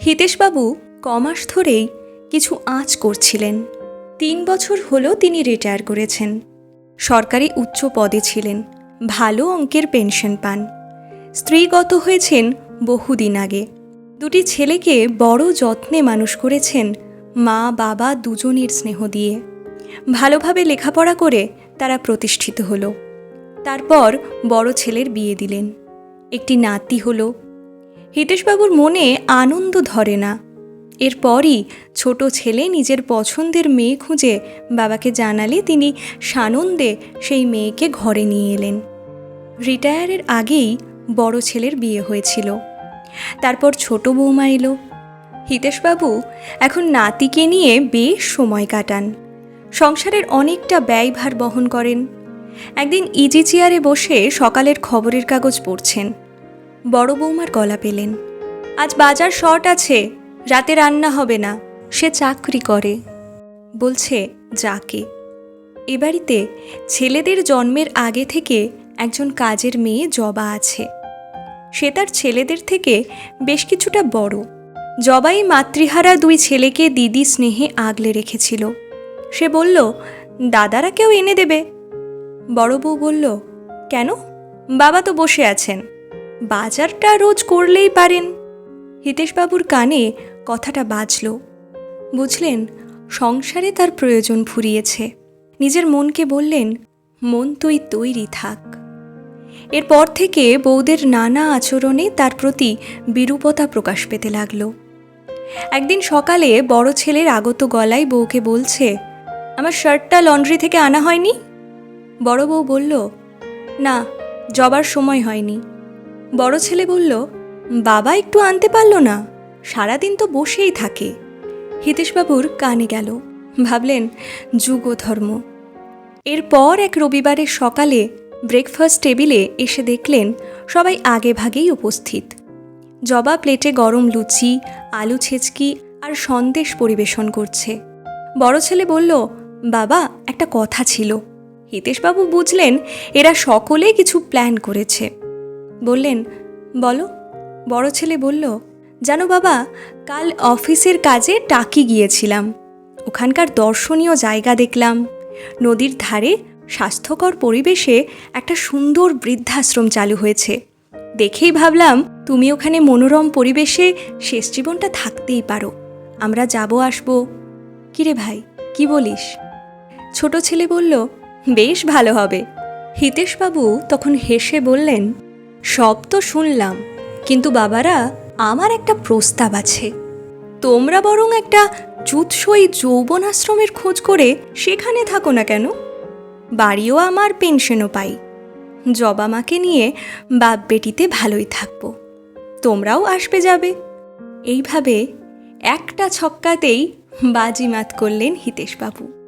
হিতেশবাবু কমাস ধরেই কিছু আঁচ করছিলেন। তিন বছর হলো তিনি রিটায়ার করেছেন। সরকারি উচ্চ পদে ছিলেন। ভালো অঙ্কের পেনশন পান। স্ত্রীগত হয়েছেন বহুদিন আগে। দুটি ছেলেকে বড় যত্নে মানুষ করেছেন মা, বাবা দুজনের স্নেহ দিয়ে। ভালোভাবে লেখাপড়া করে তারা প্রতিষ্ঠিত হলো। তারপর বড় ছেলের বিয়ে দিলেন। একটি নাতি হলো হিতেশবাবুর মনে আনন্দ ধরে না। এরপরই ছোট ছেলে নিজের পছন্দের মেয়ে খুঁজে বাবাকে জানালে তিনি সানন্দে সেই মেয়েকে ঘরে নিয়ে এলেন। রিটায়ারের আগেই বড় ছেলের বিয়ে হয়েছিল। তারপর ছোট বৌমা এলো। হিতেশবাবু এখন নাতিকে নিয়ে বেশ সময় কাটান। সংসারের অনেকটা ব্যয়ভার বহন করেন। একদিন ইজি চেয়ারে বসে সকালের খবরের কাগজ পড়ছেন। বড় বৌমার গলা পেলেন। আজ বাজার শর্ট আছে, রাতে রান্না হবে না, সে চাকরি করে। বলছে, যাকে। এ বাড়িতে ছেলেদের জন্মের আগে থেকে একজন কাজের মেয়ে জবা আছে। সে তার ছেলেদের থেকে বেশ কিছুটা বড়। জবাই মাতৃহারা দুই ছেলেকে দিদি স্নেহে আগলে রেখেছিল। সে বলল, দাদারা কেউ এনে দেবে? বড় বউ বলল, কেন? বাবা তো বসে আছেন। বাজারটা রোজ করলেই পারেন। হিতেশবাবুর কানে কথাটা বাজল। বুঝলেন, সংসারে তার প্রয়োজন ফুরিয়েছে। নিজের মনকে বললেন, মন তুই তৈরি থাক। এরপর থেকে বৌদের নানা আচরণে তার প্রতি বিরূপতা প্রকাশ পেতে লাগল। একদিন সকালে বড় ছেলের আগত গলায় বউকে বলছে, আমার শার্টটা লন্ড্রি থেকে আনা হয়নি? বড় বউ বলল, না, জবার সময় হয়নি। বড় ছেলে বলল, বাবা একটু আনতে পারল না। সারাদিন তো বসেই থাকে। হিতেশবাবুর কানে গেল। ভাবলেন, যুগ ধর্ম। এরপর এক রবিবারের সকালে ব্রেকফাস্ট টেবিলে এসে দেখলেন, সবাই আগে ভাগেই উপস্থিত। জবা প্লেটে গরম লুচি, আলু ছেচকি আর সন্দেশ পরিবেশন করছে। বড় ছেলে বলল, বাবা, একটা কথা ছিল। হিতেশবাবু বুঝলেন, এরা সকলে কিছু প্ল্যান করেছে। বললেন, বলো। বড় ছেলে বলল, জানো বাবা, কাল অফিসের কাজে টাকি গিয়েছিলাম। ওখানকার দর্শনীয় জায়গা দেখলাম। নদীর ধারে স্বাস্থ্যকর পরিবেশে একটা সুন্দর বৃদ্ধাশ্রম চালু হয়েছে। দেখেই ভাবলাম, তুমি ওখানে মনোরম পরিবেশে শেষ জীবনটা থাকতেই পারো। আমরা যাব, আসব। কিরে ভাই, কি বলিস? ছোট ছেলে বলল, বেশ ভালো হবে। হিতেশবাবু তখন হেসে বললেন সব তো শুনলাম, কিন্তু বাবারা, আমার একটা প্রস্তাব আছে। তোমরা বরং একটা জুৎসই যৌবন আশ্রমের খোঁজ করে সেখানে থাকো না কেন? বাড়িও আমার পেনশনও পাই। জবা মাকে নিয়ে বাপ বেটিতে ভালোই থাকব। তোমরাও আসবে যাবে। এইভাবে একটা ছক্কাতেই বাজিমাত করলেন হিতেশবাবু।